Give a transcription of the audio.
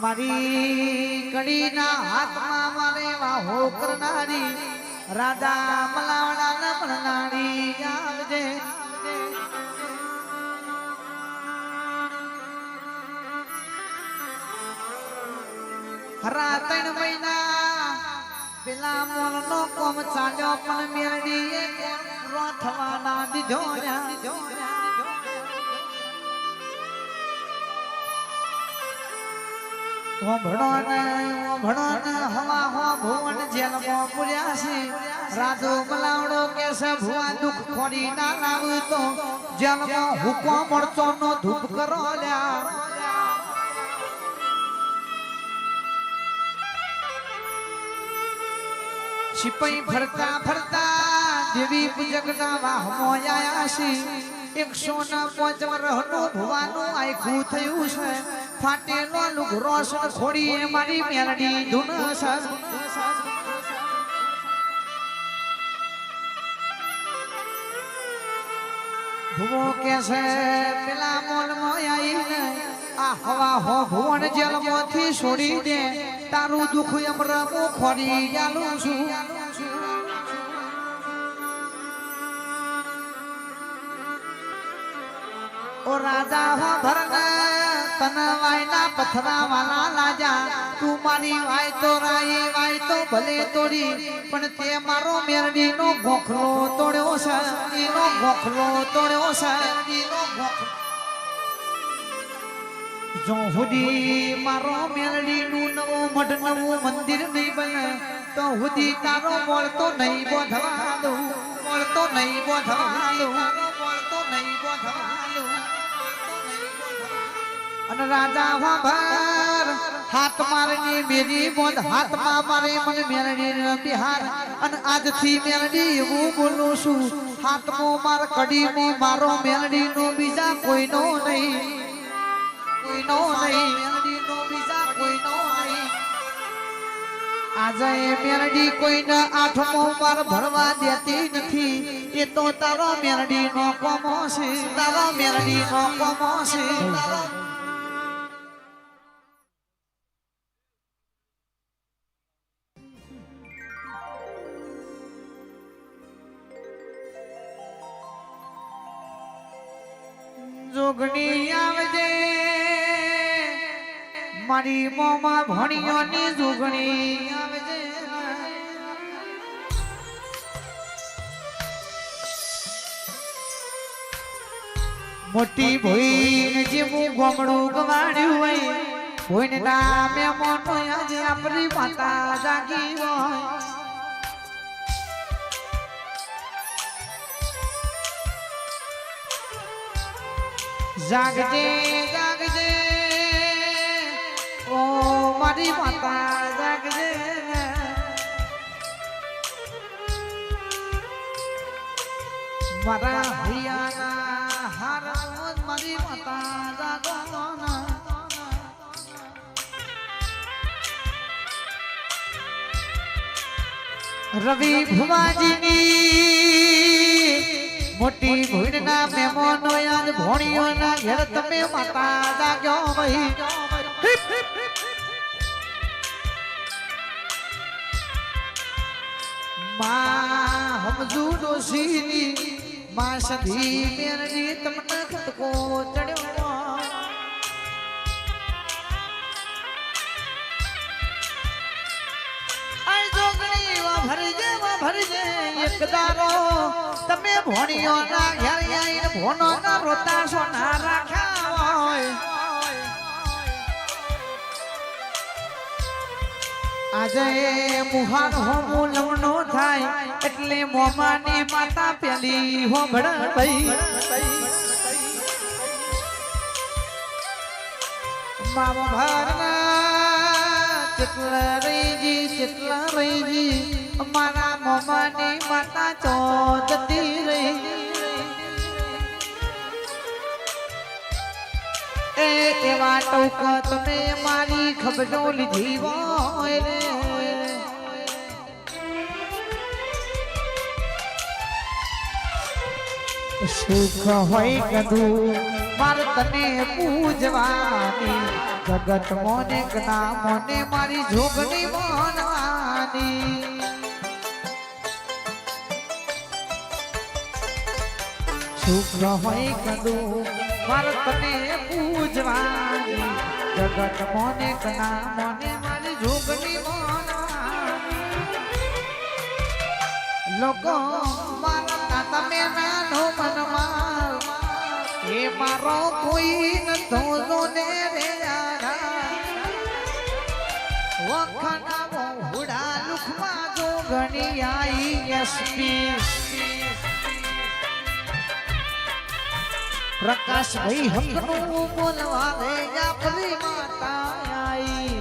મારી કડીના હાથમાં મારે વાહો કરનારી રાધા મલાવડા ન મળનારી આવજે. હરા ત્રણ મહિના પેલા મોલ નો કોમ ચાલ્યો પણ મેરડી રોથવાના દીધો દીધો ભણો ને ભણો ને ના ધૂપ કરો લ્યા. સિપાઈ ફરતા ફરતા દેવી પૂજકના એકસો ના પાંચ વર્ષનું ભુવાનું આખું થયું છે. ફાટેલો લુગરો છે ખોડી મારી મેરડી ધૂન સાસ. ભૂવો કે પેલા મોલમાં આવીને આ હવા હો ભુવન જેલમાંથી છોડી દે. તારું દુઃખ એમ રમું ખોરી જાલું છું. ઓ રાજા હો ભરને તન વાયના પથરા વાલા લાજા. તું મારી વાય તો રાઈ વાય તો ભલે તોડી, પણ તે મારો મેરડી નો ગોખલો તોડ્યો છે, એનો ગોખલો તોડ્યો છે જો હુદી મારો મેલડી નું નવું મઢ, નવું મંદિર નહીં બને, તો હુદી તારો મળતો નહીં બોધવા દઉં મળતો નહીં બોધવા દઉં મળતો નહીં બોધવા દઉં. અને રાજા વાભાર હાથ મારની મેરી બોધ હાથમાં મારે મને મેલડી બિહાર. અને આજથી મેરડી એવું બોલું છું, હાથમો માર, કડીમાં મારો મેરડીનો બીજા કોઈનો નહીં. કોઈનો નહીં મેરડીનો બીજા કોઈનો નહીં. આજે મેરડી કોઈને આઠમો માર ભરવા દેતી નથી. એ તો તારો મેલડી નો કોમો છે, તારો મેલડી નો કોમો છે, તારો જોગણી આવજે. મારી મોમાં ભણિયોની જોગણી આવજે. મોટી ભોઈને જેવું ગોમડું ગવાડ્યું હોય. ભોઈને નામે મોટો આજે આપણી માતા જાગી હોય. જાગજે જાગજે. ઓ મારી માતા જાગજે. મારા હૈયાના હાર મારી માતા જાગો રવિ ભુવાજીની મોટી ભૂડના મહેમાનો આજ ભોણીઓના ઘેર તમે માતા જાગ્યો ભાઈ. માં હમજુ ડોશીની માં સધી મેરની તમને ખટકો ચડ્યો. ભરજે ભરજે એક દારો. તમે ભોણીઓ ના ઘેર આઈને ભોનો ના રોતા સોના રાખ્યા હોય આજે મુહાર હોમું લવણો થાય, એટલે મોમાની માતા પેલી હોમળ ભાઈ મામા ચકલા ચેટલા રહીજી ચેટલા રહીજી મારા મમ્માની માતા ચોદતી રહી. એ એવા ટોક તમે મારી ખબરો લીધી હોય રે. સુખ હોય કદું મારે તને પૂજવાની જગત મોને જ્ઞા મોને મારી જોગની માનવાની શુક્ર હોય કદું મારે તને પૂજવાની જગત મોને જ્ઞા મોને મારી જોગની માનવાની લોકો મારા તમે નાનો મનમાં એ મારો કોઈ નતો જોને રે યારા વખણાવો હુડા લુખમાં જો ઘણી આઈ એસપી. પ્રકાશ ભાઈ હકનું બોલવા રે જાફરી માતા આઈ